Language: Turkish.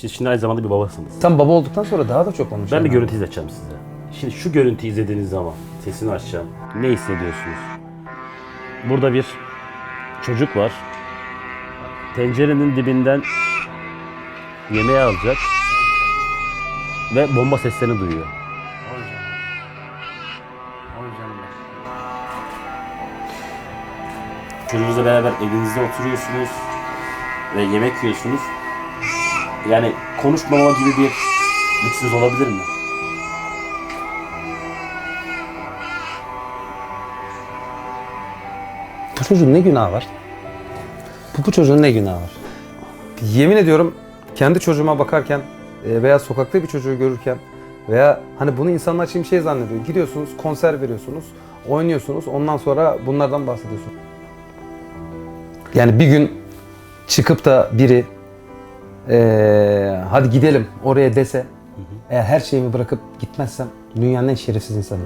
Siz şimdi aynı zamanda bir babasınız. Sen baba olduktan sonra daha da çok konuşuyorsun. Ben bir görüntü izleteceğim size. Şimdi şu görüntüyü izlediğiniz zaman sesini açacağım. Ne hissediyorsunuz? Burada bir çocuk var. Tencerenin dibinden yemeği alacak ve bomba seslerini duyuyor. Çocuğunuzla beraber evinizde oturuyorsunuz ve yemek yiyorsunuz. Yani konuşmama gibi bir lüksünüz olabilir mi? Bu çocuğun ne günahı var? Bu, bu çocuğun ne günahı var? Yemin ediyorum kendi çocuğuma bakarken e, veya sokakta bir çocuğu görürken veya hani bunu insanlar şimdi şey zannediyor. Gidiyorsunuz konser veriyorsunuz, oynuyorsunuz ondan sonra bunlardan bahsediyorsun. Yani bir gün çıkıp da biri e, hadi gidelim oraya dese eğer her şeyimi bırakıp gitmezsem dünyanın en şerefsiz insanı.